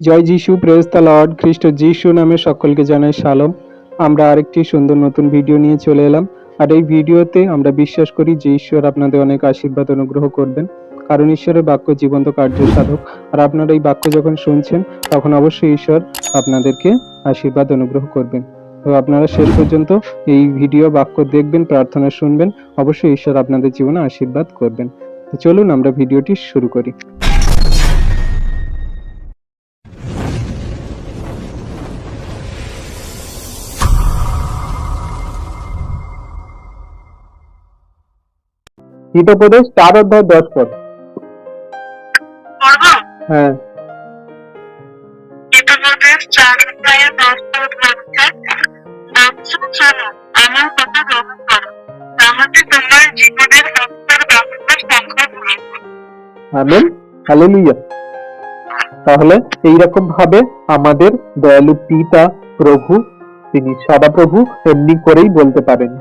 জয় যিশু press the Lord খ্রিস্ট যিশু নামে সকলকে জানাই শালম আমরা আরেকটি সুন্দর নতুন ভিডিও নিয়ে চলে এলাম। আর এই ভিডিওতে আমরা বিশ্বাস করি যে ঈশ্বর আপনাদের অনেক আশীর্বাদ অনুগ্রহ করবেন। কারণ ঈশ্বরের বাক্য জীবন্ত কার্য সাধক। আর আপনারা এই বাক্য যখন শুনছেন, তখন অবশ্যই ঈশ্বর আপনাদেরকে আশীর্বাদ অনুগ্রহ করবেন। তো আপনারা শেষ পর্যন্ত এই ভিডিও বাক্য দেখবেন, প্রার্থনা শুনবেন। অবশ্যই ঈশ্বর আপনাদের জীবনে আশীর্বাদ করবেন। তো চলুন আমরা ভিডিওটি শুরু করি। হিতোপদেশ চার অধ্যায় দশ পদ। হ্যাঁ। হিতোপদেশ চার অধ্যায়ে দশ পদ বলছে বৎস শোনো আমার কথা গ্রহণ করো। তাহাতে তোমার জীবনের রক্তের ব্যবস্থা সংখ্যা পূরণ আমেন। হালেলুয়া। তাহলে এইরকম ভাবে আমাদের দয়ালু পিতা প্রভু তিনি সদাপ্রভু এমনি করেই বলতে পারেন।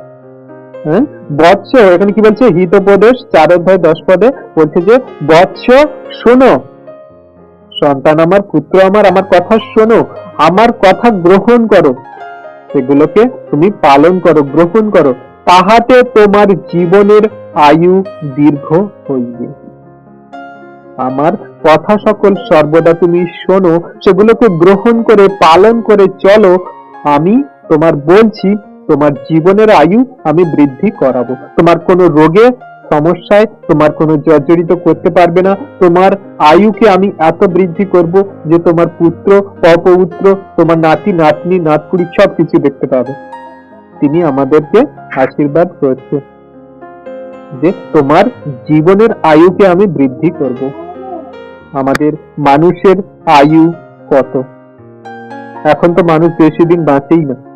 বৎস এখানে কি বলছে? হিতোপদেশ চার অধ্যায় দশ পদে বলছে যে বৎস শোনো। সন্তান আমার, পুত্র আমার আমার কথা শোনো। আমার কথা গ্রহণ করো। সেগুলোকে তুমি পালন করো, গ্রহণ করো। তাহাতে তোমার জীবনের আয়ু দীর্ঘ হইবে। আমার কথা সকল সর্বদা তুমি শোনো, সেগুলোকে গ্রহণ করে, পালন করে চলো। আমি তোমার বলছি তোমার জীবনের আয়ু আমি বৃদ্ধি করাবো। তোমার কোনো রোগে, সমস্যায় তোমার কোনো জর্জরিত করতে পারবে না। তোমার আয়ুকে আমি এত বৃদ্ধি করব যে তোমার পুত্র অপৌত্র তোমার নাতি, নাতনি, নাতকুড়ি সব কিছু দেখতে পাবে। তিনি আমাদেরকে আশীর্বাদ করছে যে তোমার জীবনের আয়ুকে আমি বৃদ্ধি করব। আমাদের মানুষের আয়ু কত? এখন তো মানুষ বেশি দিন বাঁচেই না।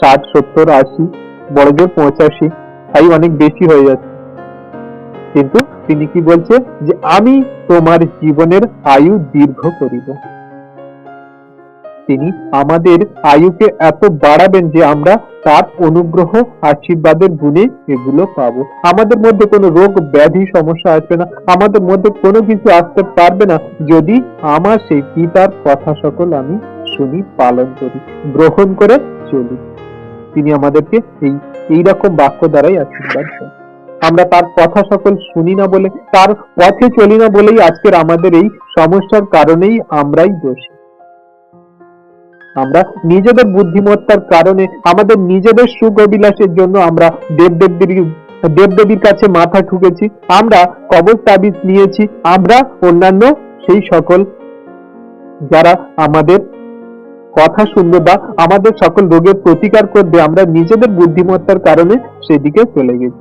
ষাট, সত্তর, আশি বড় জোর পঁচাশি, তাই অনেক বেশি হয়ে যাচ্ছে। কিন্তু তিনি কি বলছে যে, আমি তোমার জীবনের আয়ু দীর্ঘ করিব। তিনি আমাদের আয়ুকে এত বাড়াবেন যে আমরা তার অনুগ্রহ, আশীর্বাদের গুণে এগুলো পাবো। আমাদের মধ্যে কোনো রোগ, ব্যাধি, সমস্যা আসবে না। আমাদের মধ্যে কোনো কিছু আসতে পারবে না যদি আমার সেই পিতার কথা সকল আমি শুনি, পালন করি, গ্রহণ করে চলি। তিনি আমাদেরকে এই এই রকম বাক্য দ্বারাই আশীর্বাদ দেন। আমরা তার কথা সকল শুনি না বলে, তার পথে চলি না বলেই আজকের আমাদের এই সমস্যার কারণেই আমরাই দোষী। আমরা নিজেদের বুদ্ধিমত্তার কারণে, আমাদের নিজেদের সুখ অভিলাষের জন্য আমরা দেবদেবীর দেবদেবীর কাছে মাথা ঠুকেছি, আমরা কবর তাবিজ নিয়েছি, আমরা অন্যান্য সেই সকল যারা আমাদের কথা শুনবে বা আমাদের সকল রোগের প্রতিকার করবে আমরা নিজেদের বুদ্ধিমত্তার কারণে সেদিকে চলে গেছি।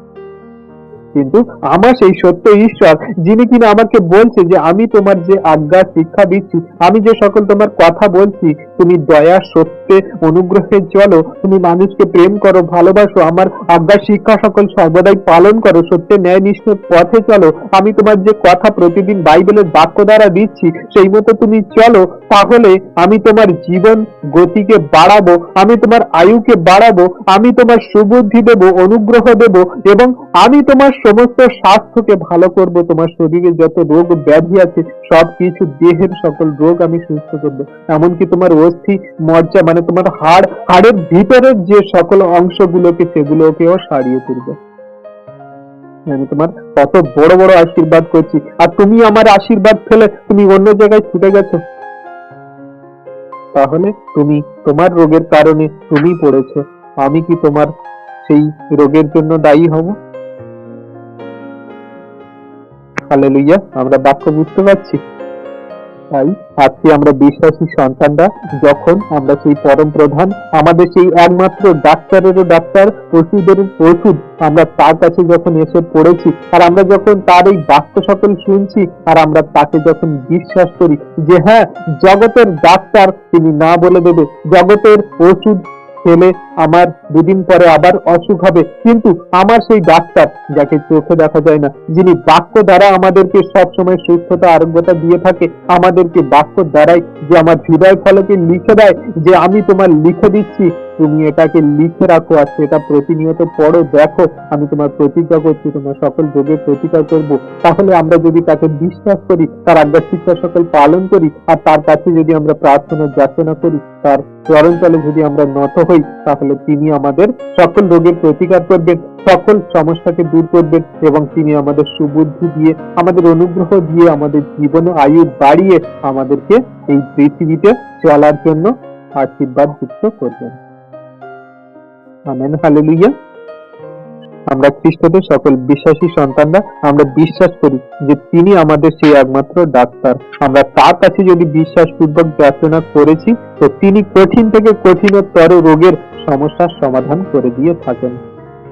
কিন্তু আমার সেই সত্য ঈশ্বর, যিনি কিনা আমাকে বলছে যে আমি তোমার যে আজ্ঞা, শিক্ষা দিচ্ছি, আমি যে সকল তোমার কথা বলছি, তুমি দয়া, সত্যে, অনুগ্রহে চলো, তুমি মানুষকে প্রেম করো, ভালোবাসো, আমার আজ্ঞা, শিক্ষা সকল সর্বদাই পালন করো, সত্যে, ন্যায় নিষ্ঠ পথে চলো। আমি তোমার যে কথা প্রতিদিন বাইবেলের বাক্য দ্বারা দিচ্ছি, সেই মতো তুমি চলো, তাহলে আমি তোমার জীবন গতিকে বাড়াবো, আমি তোমার আয়ুকে বাড়াবো, আমি তোমার সুবুদ্ধি দেব, অনুগ্রহ দেব, এবং আমি তোমার সমস্ত স্বাস্থ্যকে ভালো করব, তোমার শরীরে যত রোগ ব্যাধি আছে সব কিছু দেহের সকল রোগ আমি সুস্থ করব। এমনকি তোমার অস্থি, মজ্জা মানে তোমার হাড়, হাড়ের ভিতরের যে সকল অংশগুলোকে, সেগুলোকেও সারিয়ে তুলবে। আমি তোমার কত বড় বড় আশীর্বাদ করছি। আর তুমি আমার আশীর্বাদ ফেলে তুমি অন্য জায়গায় ছুটে গেছো। তাহলে তুমি তোমার রোগের কারণে তুমি পড়েছো। আমি কি তোমার সেই রোগের জন্য দায়ী হব? হালেলুইয়া আমরা বাক্য বুঝতে পারছি? তাই আজকে আমরা বিশ্বাসী সন্তানরা, যখন আমরা সেই পরম প্রধান, আমাদের সেই একমাত্র ডাক্তারেরও ডাক্তার ওষুধের ওষুধ, আমরা তার কাছে যখন এসে পড়েছি, আর আমরা যখন তার এই বাক্য সকল শুনছি, আর আমরা তাকে যখন বিশ্বাস করি যে হ্যাঁ জগতের ডাক্তার তিনি না বলে দেবে, জগতের ওষুধ খেলে আমার দুদিন পরে আবার অসুখ হবে। কিন্তু আমার সেই ডাক্তার, যাকে চোখে দেখা যায় না, যিনি বাক্য দ্বারা আমাদেরকে সব সময় সুস্থতা, আরোগ্যতা দিয়ে থাকে, আমাদেরকে বাক্য দ্বারাই যে আমার হৃদয় ফলকে লিখে দেয়, যে আমি তোমার লিখে দিচ্ছি তুমি এটাকে লিখে রাখো আর সেটা প্রতিনিয়ত পড়ো, দেখো। আমি তোমার প্রতিজ্ঞা করছি, তোমার সকল যোগের প্রতিকার করব। তাহলে আমরা যদি তাকে বিশ্বাস করি, তার আজ্ঞা শিক্ষা সকল পালন করি, আর তার কাছে যদি আমরা প্রার্থনা যাচনা করি, তার চরণতলে যদি আমরা নত হই, তাহলে তিনি আমাদের সকল রোগের প্রতিকার করবেন, সকল সমস্যাকে দূর করবেন, এবং তিনি আমাদের সুবুদ্ধি দিয়ে, আমাদের অনুগ্রহ দিয়ে, আমাদের জীবনে আয়ু বাড়িয়ে আমাদেরকে এই পৃথিবীতে চলার জন্য আশীর্বাদ যুক্ত করবেন। আমেন হালেলুইয়া আমরা খ্রিস্টদের সকল বিশ্বাসী সন্তানরা, আমরা বিশ্বাস করি যে তিনি আমাদের সেই একমাত্র ডাক্তার। আমরা তার কাছে যদি বিশ্বাসপূর্বক যাচনা করেছি, তো তিনি কঠিন থেকে কঠিনতর রোগের সমস্যার সমাধান করে দিয়ে থাকেন।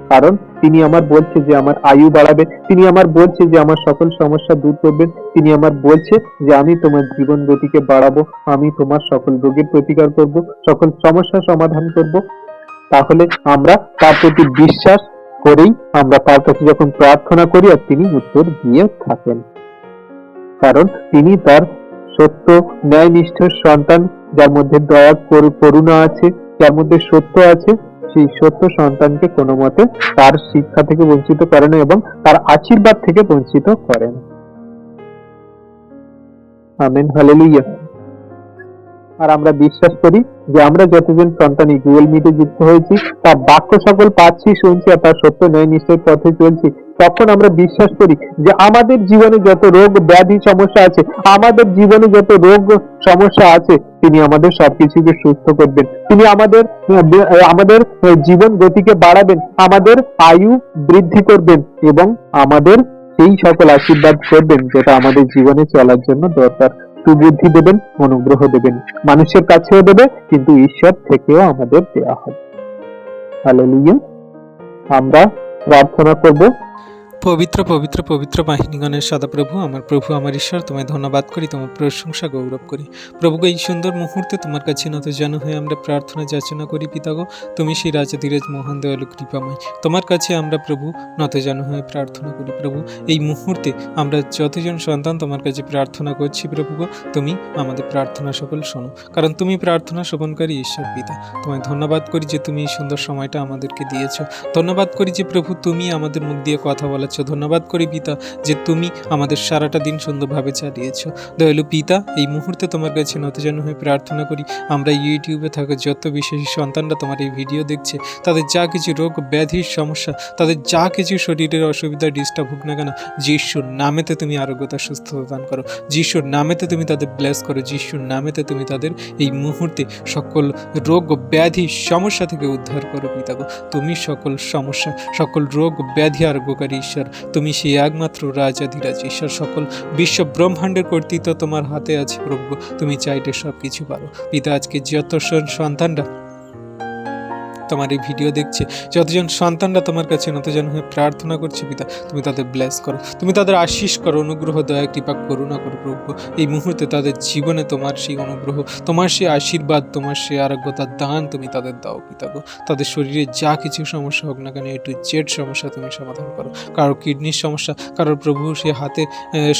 কারণ তিনি আমার বলছে যে আমার আয়ু বাড়াবে, তিনি আমার বলছে যে আমার সকল সমস্যা দূর করবেন তিনি আমার বলছে যে আমি তোমার জীবন গতিকে বাড়াবো, আমি তোমার সকল রোগের প্রতিকার করব, সকল সমস্যা সমাধান করব। তাহলে আমরা তার প্রতি বিশ্বাস করেই আমরা তার কাছে যখন প্রার্থনা করি আর তিনি উত্তর দিয়ে থাকেন। কারণ তিনি তার সত্য ন্যায় নিষ্ঠের সন্তান, যার মধ্যে দয়া করুণা আছে, যার মধ্যে সত্য আছে, সেই সত্য সন্তানকে কোনো মতে তার শিক্ষা থেকে বঞ্চিত করে না এবং তার আশীর্বাদ থেকে বঞ্চিত করেন। আমেন হালেলুইয়া আর আমরা বিশ্বাস করি যে আমরা যতজন সন্তান গুগল মিটে যুক্ত হয়েছি, তার বাক্য সকল পাচ্ছি, শুনছি আর তার সত্য ন্যায় নিশ্চয় পথে চলছি। তখন আমরা বিশ্বাস করি যে আমাদের জীবনে যত রোগ, ব্যাধি সমস্যা আছে, আমাদের জীবনে যত রোগ সমস্যা আছে, তিনি আমাদের সবকিছুকে সুস্থ করবেন। তিনি আমাদের আমাদের জীবন গতিকে বাড়াবেন, আমাদের আয়ু বৃদ্ধি করবেন এবং আমাদের সেই সকল আশীর্বাদ করবেন যেটা আমাদের জীবনে চলার জন্য দরকার। সুবুদ্ধি দেবেন, অনুগ্রহ দেবেন, মানুষের কাছেও দেবে, কিন্তু ঈশ্বর থেকেও আমাদের দেয়া হবে। আমরা প্রার্থনা করব। পবিত্র পবিত্র পবিত্র বাহিনীগণের সদাপ্রভু আমার প্রভু আমার ঈশ্বর তোমায় ধন্যবাদ করি তোমার প্রশংসা গৌরব করি। প্রভুকে এই সুন্দর মুহূর্তে তোমার কাছে নত যেন হয়ে আমরা প্রার্থনা যাচনা করি পিতাগো তুমি সেই রাজা ধীরেজ মহান দয়ালু কৃপাময়। তোমার কাছে আমরা প্রভু নত যেন হয়ে প্রার্থনা করি প্রভু। এই মুহূর্তে আমরা যতজন সন্তান তোমার কাছে প্রার্থনা করছি প্রভু গো, তুমি আমাদের প্রার্থনা সকল শোনো। কারণ তুমি প্রার্থনা শোভনকারী ঈশ্বর পিতা। তোমায় ধন্যবাদ করি যে তুমি এই সুন্দর সময়টা আমাদেরকে দিয়েছ। ধন্যবাদ করি যে প্রভু তুমি আমাদের মুখ দিয়ে কথা বলাচ্ছ ধন্যবাদ করি পিতা, যে তুমি আমাদের সারাটা দিন সুন্দরভাবে চালিয়েছো। দয়ালু পিতা, এই মুহূর্তে তোমার কাছে নতজানু হয়ে প্রার্থনা করি, আমরা ইউটিউবে থাকা যত বিশেষ সন্তানরা তোমার এই ভিডিও দেখছে, তাদের যা কিছু রোগ, ব্যাধির সমস্যা, তাদের যা কিছু শরীরের অসুবিধা, ডিস্টার্ব হোক না কেন, যিশুর নামেতে তুমি আরোগ্যতা, সুস্থতা দান করো। যিশুর নামেতে তুমি তাদের ব্লেস করো, যিশুর নামেতে তুমি তাদের এই মুহূর্তে সকল রোগ, ব্যাধি, সমস্যা থেকে উদ্ধার করো পিতাগো তুমি সকল সমস্যা, সকল রোগ, ব্যাধি আরোগ্যকারী তুমি সেই একমাত্র রাজাধিরাজ ঈশ্বর সকল বিশ্ব ব্রহ্মাণ্ডের কর্তৃত্ব তোমার হাতে আছে প্রভু। তুমি চাইলে সব কিছু পারো। পিতা আজকে যত সন- সন্তানরা তোমার এই ভিডিও দেখছে, যতজন সন্তানরা তোমার কাছে নতজন হয়ে প্রার্থনা করছে পিতা, তুমি তাদের ব্লেস করো। তুমি তাদের আশিস করো, অনুগ্রহ, দয়া, কৃপা, করুণা করো প্রভু। এই মুহূর্তে তাদের জীবনে তোমার সেই অনুগ্রহ, তোমার সেই আশীর্বাদ, তোমার সেই আরোগ্যতার দান তুমি তাদের দাও পিতা গো। তাদের শরীরে যা কিছু সমস্যা হোক না কেন এ টু জেড সমস্যা তুমি সমাধান করো। কারও কিডনির সমস্যা কারোর প্রভু সে হাতে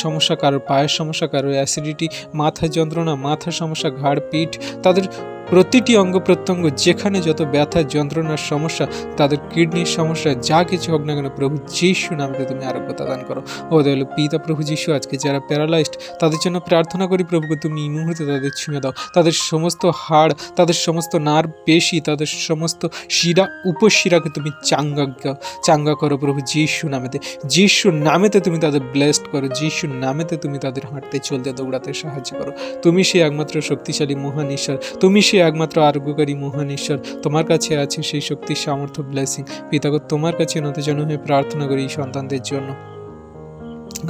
সমস্যা কারোর পায়ের সমস্যা কারোর অ্যাসিডিটি মাথার যন্ত্রণা, মাথার সমস্যা, ঘাড়, পিঠ, তাদের প্রতিটি অঙ্গ প্রত্যঙ্গ, যেখানে যত ব্যথা, যন্ত্রণার সমস্যা, তাদের কিডনির সমস্যা, যা কিছু হোক না কেন, প্রভু যিশু নামে তুমি আরোগ্যতা দান করো। ও দয়ালু পিতা প্রভু যিশু, আজকে যারা প্যারালাইজড তাদের জন্য প্রার্থনা করি প্রভুকে, তুমি এই মুহূর্তে তাদের ছুঁয়ে দাও। তাদের সমস্ত হাড়, তাদের সমস্ত নার্ভ পেশি, তাদের সমস্ত শিরা উপশিরাকে তুমি চাঙ্গা চাঙ্গা করো প্রভু যিশু নামেতে। যিশুর নামেতে তুমি তাদের ব্লেসড করো। যিশুর নামেতে তুমি তাদের হাঁটতে, চলতে, দৌড়াতে সাহায্য করো। তুমি সেই একমাত্র শক্তিশালী, মহান ঈশ্বর। তুমি সেই একমাত্র আরোগ্যকারী মহান ঈশ্বর তোমার কাছে আছে সেই শক্তির সামর্থ্য ব্লেসিং পিতাগত তোমার কাছে নতজন হয়ে প্রার্থনা করি এই সন্তানদের জন্য।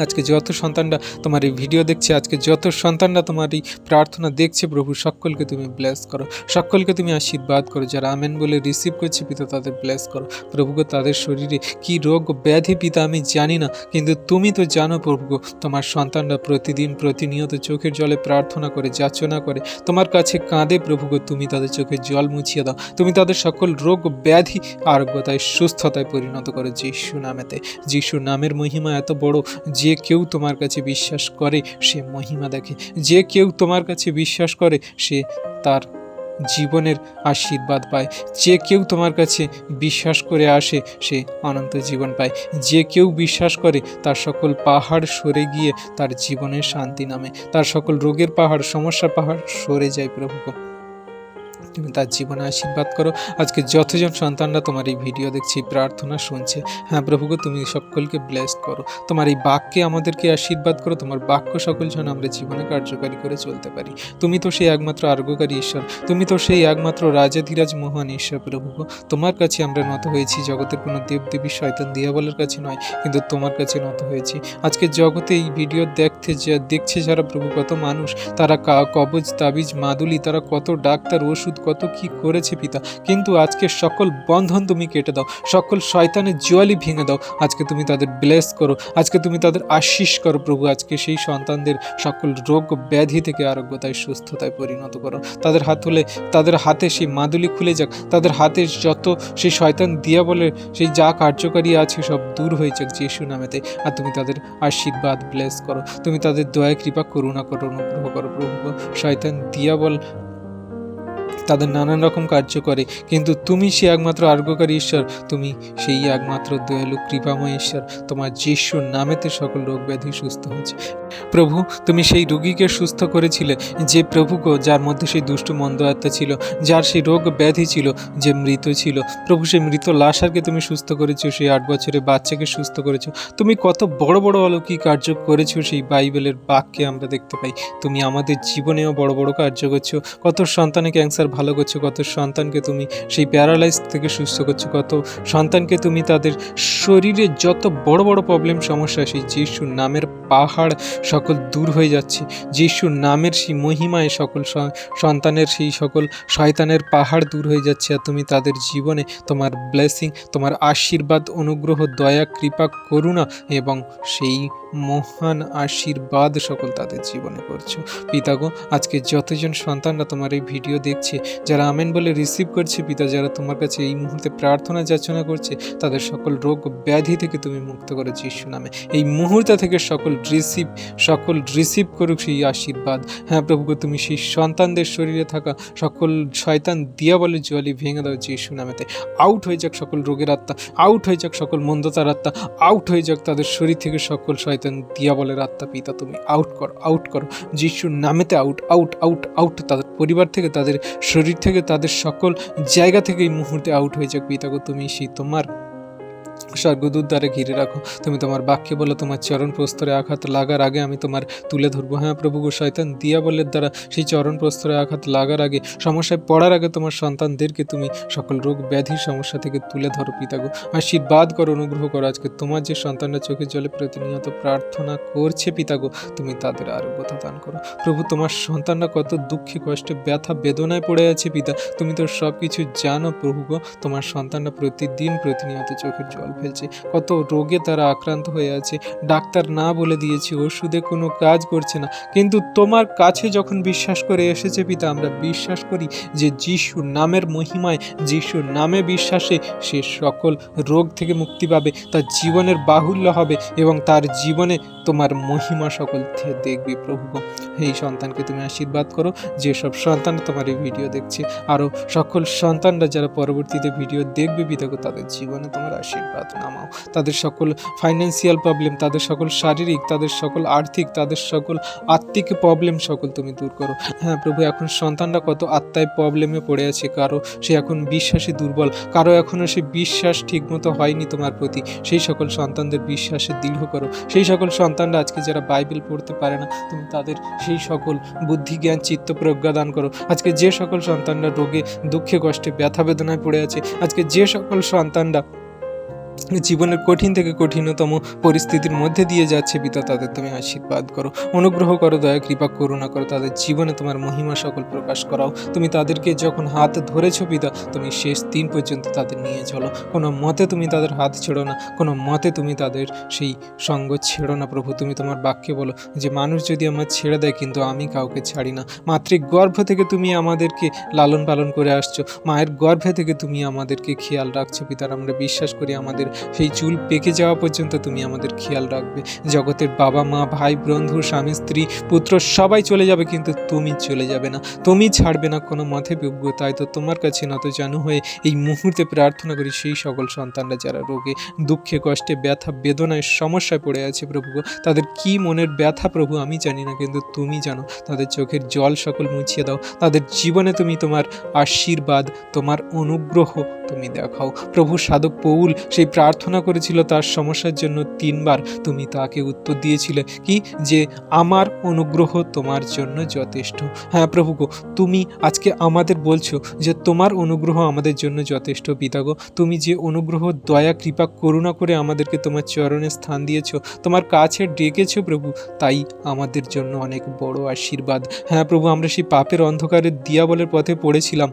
আজকে যত সন্তানরা তোমার এই ভিডিও দেখছে আজকে যত সন্তানরা তোমার এই প্রার্থনা দেখছে প্রভু সকলকে তুমি ব্লেস করো। সকলকে তুমি আশীর্বাদ করো যারা আমেন বলে রিসিভ করছে পিতা তাদের ব্লেস করো। প্রভুকে তাদের শরীরে কি রোগ ব্যাধি পিতা আমি জানি না কিন্তু তুমি তো জানো প্রভু তোমার সন্তানরা প্রতিদিন প্রতিনিয়ত চোখের জলে প্রার্থনা করে যাচনা করে। তোমার কাছে কাঁদে প্রভু গো, তুমি তাদের চোখের জল মুছিয়ে দাও। তুমি তাদের সকল রোগ ব্যাধি আরোগ্যতায় সুস্থতায় পরিণত করো যিশু নামেতে। যিশুর নামের মহিমা এত বড় যে কেউ তোমার কাছে বিশ্বাস করে, সে মহিমা দেখে। যে কেউ তোমার কাছে বিশ্বাস করে, সে তার জীবনের আশীর্বাদ পায়। যে কেউ তোমার কাছে বিশ্বাস করে আসে, সে অনন্ত জীবন পায়। যে কেউ বিশ্বাস করে, তার সকল পাহাড় সরে গিয়ে তার জীবনের শান্তি নামে। তার সকল রোগের পাহাড়, সমস্যার পাহাড় সরে যায় প্রভু। তুমি তার জীবনে আশীর্বাদ করো। আজকে যতজন সন্তানরা তোমার এই ভিডিও দেখছি প্রার্থনা শুনছে হ্যাঁ প্রভুকে তুমি সকলকে ব্লেস করো। তোমার এই বাক্যে আমাদেরকে আশীর্বাদ করো, তোমার বাক্য সকল যেন আমরা জীবনে কার্যকারী করে চলতে পারি। তুমি তো সেই একমাত্র আর্গকারী ঈশ্বর, তুমি তো সেই একমাত্র রাজাধিরাজ মহান ঈশ্বর প্রভু তোমার কাছে আমরা নত হয়েছি, জগতের কোনো দেবদেবী শয়তান দিয়াবলের কাছে নয়, কিন্তু তোমার কাছে নত হয়েছি। আজকে জগতে এই ভিডিও দেখতে যা- দেখছে যারা প্রভু কত মানুষ, তারা কবজ, তাবিজ, মাদুলি, তারা কত ডাক্তার, ওষুধ কত কি করেছে পিতা। কিন্তু আজকে সকল বন্ধন তুমি কেটে দাও, সকল শয়তানের জোয়ালি ভেঙে দাও। আজকে তুমি তাদের ব্লেস করো, আজকে তুমি তাদের আশিস করো প্রভু। আজকে সেই সন্তানদের সকল রোগ ব্যাধি থেকে আরোগ্যতায়, সুস্থতায় পরিণত করো। তাদের হাত হলে তাদের হাতে সেই মাদুলি খুলে যাক। তাদের হাতে যত সেই শয়তান দিয়া বলে সেই যা কার্যকারী আছে সব দূর হয়ে যাক যিশু নামেতে। আর তুমি তাদের আশীর্বাদ ব্লেস করো। তুমি তাদের দয়া কৃপা, করুণা, করো, অনুগ্রহ করো প্রভু। শয়তান দিয়াবল তাদের নানান রকম কার্য করে। কিন্তু তুমি সে একমাত্র আর্গকারী ঈশ্বর, তুমি সেই একমাত্র দয়ালু, কৃপাময় ঈশ্বর। তোমার যিশুর নামেতে সকল রোগ ব্যাধি সুস্থ হয়েছে। প্রভু, তুমি সেই রোগীকে সুস্থ করেছিলে, যে প্রভুকে যার মধ্যে সেই দুষ্ট মন্দ আত্মা ছিল, যার সেই রোগ ব্যাধি ছিল, যে মৃত ছিল। প্রভু, সেই মৃত লাশারকে তুমি সুস্থ করেছ, সেই আট বছরের বাচ্চাকে সুস্থ করেছ। তুমি কত বড় বড় অলৌকিক কার্য করেছ, সেই বাইবেলের বাক্যে আমরা দেখতে পাই। তুমি আমাদের জীবনেও বড় বড় কার্য করছ। কত সন্তানে ক্যান্সার ভালো করছ, কত সন্তানকে তুমি সেই প্যারালাইজ থেকে সুস্থ করছ, কত সন্তানকে তুমি তাদের শরীরে যত বড় বড় প্রবলেম সমস্যা সেই যিশুর নামের পাহাড় সকল দূর হয়ে যাচ্ছে যিশুর নামের সেই মহিমায় সকল সন্তানের সেই সকল শয়তানের পাহাড় দূর হয়ে যাচ্ছে, আর তুমি তাদের জীবনে তোমার ব্লেসিং তোমার আশীর্বাদ, অনুগ্রহ, দয়া, কৃপা, করুণা এবং সেই মহান আশীর্বাদ সকল তাদের জীবনে করছ। পিতাগো, আজকে যতজন সন্তানরা তোমার এই ভিডিও দেখছে যারা আমেন বলে রিসিভ করছে, পিতা যারা তোমার কাছে এই মুহূর্তে প্রার্থনা, যাচনা করছে, তাদের সকল রোগ ব্যাধি থেকে তুমি মুক্ত করে যিশু নামে। এই মুহূর্ত থেকে সকল রিসিভ সকল রিসিভ করুক সেই আশীর্বাদ। হ্যাঁ প্রভুকে তুমি সেই সন্তানদের শরীরে থাকা সকল শয়তান দিয়া বলে জলি ভেঙে দাও যিশু নামেতে। আউট হয়ে যাক সকল রোগের আত্মা আউট হয়ে যাক সকল মন্দতার আত্মা আউট হয়ে যাক তাদের শরীর থেকে সকল শয়তান দিয়া বলে আত্মা, পিতা তুমি। আউট করো আউট করো যিশুর নামেতে আউট আউট আউট আউট তাদের পরিবার থেকে, তাদের শরীর থেকে, তাদের সকল জায়গা থেকে এই মুহূর্তে আউট হয়ে যাক। পিতাগো তুমি সেই তোমার স্বর্গদূত দ্বারা ঘিরে রাখো। তুমি তোমার বাক্যে বলো, তোমার চরণ প্রস্তরে আঘাত লাগার আগে আমি তোমার তুলে ধরবো। হ্যাঁ প্রভু গো, শয়তান দিয়া বলের দ্বারা সেই চরণ প্রস্তরে আঘাত লাগার আগে, সমস্যায় পড়ার আগে তোমার সন্তানদেরকে তুমি সকল রোগ ব্যাধির সমস্যা থেকে তুলে ধরো পিতাগো আশীর্বাদ করো, অনুগ্রহ করো। আজকে তোমার যে সন্তানরা চোখের জলে প্রতিনিয়ত প্রার্থনা করছে পিতা গো, তুমি তাদের আরোগ্যতা দান করো। প্রভু, তোমার সন্তানরা কত দুঃখে, কষ্টে, ব্যথা, বেদনায় পড়ে আছে পিতা। তুমি তো সব কিছু জানো প্রভু গো। তোমার সন্তানরা প্রতিদিন প্রতিনিয়ত চোখের জল ফেলছে। কত রোগে তারা আক্রান্ত হয়ে আছে। ডাক্তার না বলে দিয়েছে, ওষুধে কোনো কাজ করছে না। কিন্তু তোমার কাছে যখন বিশ্বাস করে এসেছে পিতা, আমরা বিশ্বাস করি যে যিশুর নামের মহিমায়, যিশুর নামে বিশ্বাসে সে সকল রোগ থেকে মুক্তি পাবে, তার জীবনের বাহুল্য হবে এবং তার জীবনে তোমার মহিমা সকল থেকে দেখবে প্রভু এই সন্তানকে তুমি আশীর্বাদ করো। যেসব সন্তান তোমার এই ভিডিও দেখছে আরও সকল সন্তানরা যারা পরবর্তীতে ভিডিও দেখবে বিধাগো তাদের জীবনে তোমার আশীর্বাদ। নামাও। তাদের সকল ফাইন্যান্সিয়াল প্রবলেম তাদের সকল শারীরিক, তাদের সকল আর্থিক, তাদের সকল আত্মিক প্রবলেম সকল তুমি দূর করো। হ্যাঁ প্রভু, এখন সন্তানরা কত আত্মায় প্রবলেমে পড়ে আছে। কারও সে এখন বিশ্বাসে দুর্বল, কারও এখনও সে বিশ্বাস ঠিকমতো হয়নি তোমার প্রতি। সেই সকল সন্তানদের বিশ্বাসে দৃঢ় করো। সেই সকল সন্তানরা আজকে যারা বাইবেল পড়তে পারে না, তুমি তাদের সেই সকল বুদ্ধি, জ্ঞান, চিত্ত প্রজ্ঞা দান করো। আজকে যে সকল সন্তানরা রোগে, দুঃখে, কষ্টে, ব্যথা বেদনায় পড়ে আছে, আজকে যে সকল সন্তানরা জীবনের কঠিন থেকে কঠিনতম পরিস্থিতির মধ্যে দিয়ে যাচ্ছে পিতা, তাদের তুমি আশীর্বাদ করো, অনুগ্রহ করো, দয়া, কৃপা, করুণা করো, তাদের জীবনে তোমার মহিমা সকল প্রকাশ করাও। তুমি তাদেরকে যখন হাত ধরেছ পিতা, তুমি শেষ দিন পর্যন্ত তাদের নিয়ে চলো। কোনো মতে তুমি তাদের হাত ছেড়ো না, কোনো মতে তুমি তাদের সেই সঙ্গ ছেড়ো না। প্রভু, তুমি তোমার বাক্যে বলো যে, মানুষ যদি আমার ছেড়ে দেয়, কিন্তু আমি কাউকে ছাড়ি না। মাতৃক গর্ভ থেকে তুমি আমাদেরকে লালন পালন করে আসছো। মায়ের গর্ভে থেকে তুমি আমাদেরকে খেয়াল রাখছো পিতার আমরা বিশ্বাস করি আমাদের চুলের সেই চুল পেকে যাওয়া পর্যন্ত তুমি আমাদের খেয়াল রাখবে। জগতের বাবা মা, ভাই, বন্ধু, স্বামী, স্ত্রী, পুত্র সবাই চলে যাবে কিন্তু তুমি চলে যাবে না। তুমি ছাড়বে না কোনো মতে বিজ্ঞ তাই তো তোমার কাছে নত জানু হয়ে এই মুহূর্তে প্রার্থনা করি সেই সকল সন্তানরা যারা রোগে, দুঃখে, কষ্টে, ব্যথা, বেদনায়, সমস্যায় পড়ে আছে প্রভু তাদের কি মনের ব্যথা প্রভু আমি জানি না কিন্তু তুমি জানো। তাদের চোখের জল সকল মুছিয়ে দাও। তাদের জীবনে তুমি তোমার আশীর্বাদ, তোমার অনুগ্রহ তুমি দেখাও। প্রভু সাধক পৌল সেই প্রার্থনা করেছিল তার সমস্যার জন্য তিনবার। তুমি তাকে উত্তর দিয়েছিলে কি? যে আমার অনুগ্রহ তোমার জন্য যথেষ্ট। হ্যাঁ প্রভু গো, তুমি আজকে আমাদের বলছো যে তোমার অনুগ্রহ আমাদের জন্য যথেষ্ট পিতাগো তুমি যে অনুগ্রহ, দয়া, কৃপা, করুণা করে আমাদেরকে তোমার চরণে স্থান দিয়েছ, তোমার কাছে ডেকেছো প্রভু, তাই আমাদের জন্য অনেক বড় আশীর্বাদ। হ্যাঁ প্রভু, আমরা সেই পাপের অন্ধকারের দিয়াবলের পথে পড়েছিলাম।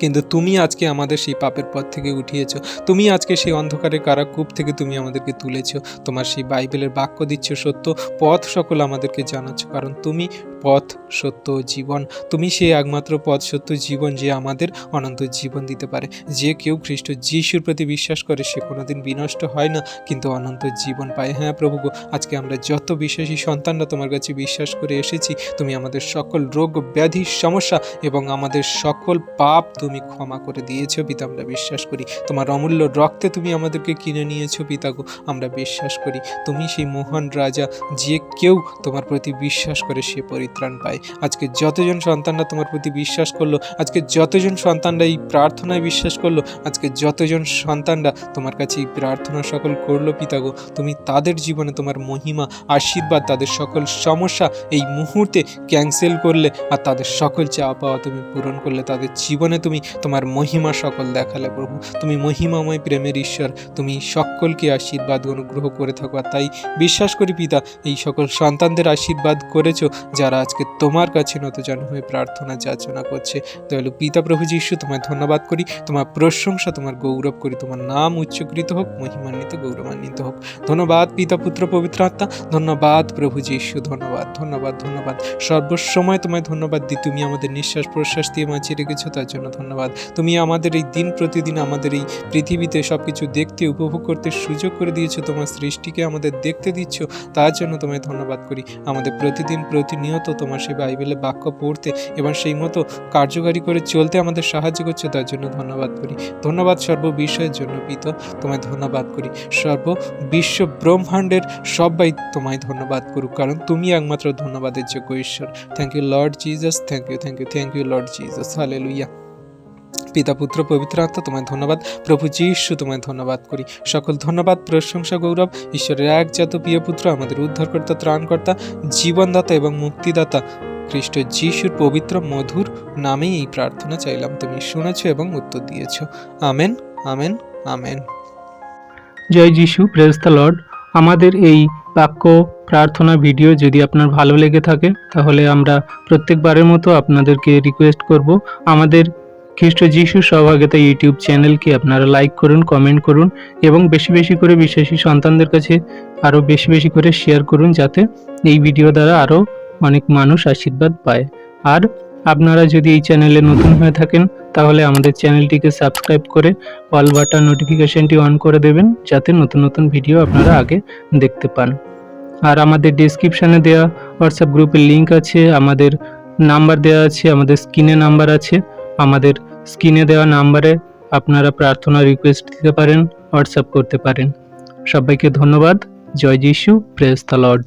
কিন্তু তুমি আজকে আমাদের সেই পাপের পথ থেকে উঠিয়েছ। তুমি আজকে সেই অন্ধকারের কারাকূপ থেকে তুমি আমাদেরকে তুলেছো। তোমার সেই বাইবেলের বাক্য দিচ্ছ সত্য, পথ সকল আমাদেরকে জানাচ্ছ। কারণ তুমি পথ সত্য জীবন। তুমি সেই একমাত্র পথ সত্য জীবন যে আমাদের অনন্ত জীবন দিতে পারে। যে কেউ খ্রিস্ট যিশুর প্রতি বিশ্বাস করে, সে কোনোদিন বিনষ্ট হয় না, কিন্তু অনন্ত জীবন পায়। হ্যাঁ প্রভু গো, আজকে আমরা যত বিশ্বাসী সন্তানরা তোমার কাছে বিশ্বাস করে এসেছি, তুমি আমাদের সকল রোগ, ব্যাধি, সমস্যা এবং আমাদের সকল পাপ তুমি ক্ষমা করে দিয়েছ, পিতা আমরা বিশ্বাস করি। তোমার অমূল্য রক্তে তুমি আমাদেরকে কিনে নিয়েছো, পিতা গো, আমরা বিশ্বাস করি। তুমি সেই মহান রাজা, যে কেউ তোমার প্রতি বিশ্বাস করে, সে পরিত্রাণ পায়। আজকে যতজন সন্তানরা তোমার প্রতি বিশ্বাস করল, আজকে যতজন সন্তানরা এই প্রার্থনায় বিশ্বাস করল, আজকে যতজন সন্তানরা তোমার কাছে এই প্রার্থনা সকল করল পিতা গো, তুমি তাদের জীবনে তোমার মহিমা, আশীর্বাদ, তাদের সকল সমস্যা এই মুহূর্তে ক্যান্সেল করলে আর তাদের সকল চাওয়া পাওয়া তুমি পূরণ করলে, তাদের জীবনে তুমি তোমার মহিমা সকল দেখালে প্রভু। তুমি মহিমাময় প্রেমের ঈশ্বর, তুমি সকলকে আশীর্বাদ অনুগ্রহ করে থাকো। আর তাই বিশ্বাস করি পিতা, এই সকল সন্তানদের আশীর্বাদ করেছ, যারা আজকে তোমার কাছে নতজন হয়ে প্রার্থনা, যাচনা করছে। দয়ালু পিতা প্রভু যিশু, তোমায় ধন্যবাদ করি। তোমার প্রশংসা, তোমার গৌরব করি। তোমার নাম উচ্চকৃত হোক, মহিমান্বিত, গৌরবান্বিত হোক। ধন্যবাদ পিতা, পুত্র, পবিত্র আত্মা। ধন্যবাদ প্রভু যিশু, ধন্যবাদ ধন্যবাদ ধন্যবাদ। সর্বসময় তোমায় ধন্যবাদ দিই। তুমি আমাদের নিঃশ্বাস প্রশ্বাস দিয়ে বাঁচিয়ে রেখেছো, তার জন্য ধন্যবাদ। তুমি আমাদের এই দিন প্রতিদিন আমাদের এই পৃথিবীতে সব কিছু দেখতে, উপভোগ করতে সুযোগ করে দিয়েছ। তোমার সৃষ্টিকে আমাদের দেখতে দিচ্ছ, তার জন্য তোমায় ধন্যবাদ করি। আমাদের প্রতিদিন প্রতিনিয়ত তোমার সেই বাইবেলের বাক্য পড়তে এবং সেই মতো কার্যকারী করে চলতে আমাদের সাহায্য করছে, তার জন্য ধন্যবাদ করি। ধন্যবাদ সর্ব বিষয়ের জন্য পিত, তোমায় ধন্যবাদ করি। সর্ব বিশ্ব ব্রহ্মাণ্ডের সবাই তোমায় ধন্যবাদ করুক, কারণ তুমি একমাত্র ধন্যবাদের যোগ্য ঈশ্বর। Thank you Lord Jesus thank you thank you thank you Lord Jesus hallelujah পিতা পুত্র পবিত্র আত্মা, তোমায় ধন্যবাদ। প্রভু যীশু, তোমায় ধন্যবাদ করি। সকল ধন্যবাদ, প্রশংসা, গৌরব। ঈশ্বরের একজাত প্রিয় পুত্র, আমাদের উদ্ধারকর্তা, ত্রাণকর্তা, জীবনদাতা এবং মুক্তিদাতা খ্রিস্ট যিশুর পবিত্র, মধুর নামেই এই প্রার্থনা চাইলাম। তুমি শুনেছ এবং উত্তর দিয়েছ। Amen amen amen. জয় যিশু প্রেস দ্য লর্ড আমাদের এই বাক্য, প্রার্থনা ভিডিও যদি আপনার ভালো লেগে থাকে, তাহলে আমরা প্রত্যেকবারের মতো আপনাদেরকে রিকোয়েস্ট করব। আমাদের খ্রিস্ট যিশু সহভাগিতা ইউটিউব চ্যানেলকে আপনারা লাইক করুন, কমেন্ট করুন এবং বেশি বেশি করে বিশ্বাসী সন্তানদের কাছে আরও বেশি বেশি করে শেয়ার করুন যাতে এই ভিডিও দ্বারা আরও অনেক মানুষ আশীর্বাদ পায়। আর আপনারা যদি এই চ্যানেলে নতুন হয়ে থাকেন, তাহলে আমাদের চ্যানেলটিকে সাবস্ক্রাইব করে অল বাটন নোটিফিকেশনটি অন করে দেবেন, যাতে নতুন নতুন ভিডিও আপনারা আগে দেখতে পান। আর আমাদের ডিসক্রিপশানে দেওয়া হোয়াটসঅ্যাপ গ্রুপের লিঙ্ক আছে, আমাদের নাম্বার দেওয়া আছে, আমাদের স্ক্রিনে নাম্বার আছে। আমাদের স্ক্রিনে দেওয়া নাম্বারে আপনারা প্রার্থনা রিকোয়েস্ট দিতে পারেন হোয়াটসঅ্যাপ করতে পারেন। সবাইকে ধন্যবাদ। জয় যিশু প্রেস দ্য লর্ড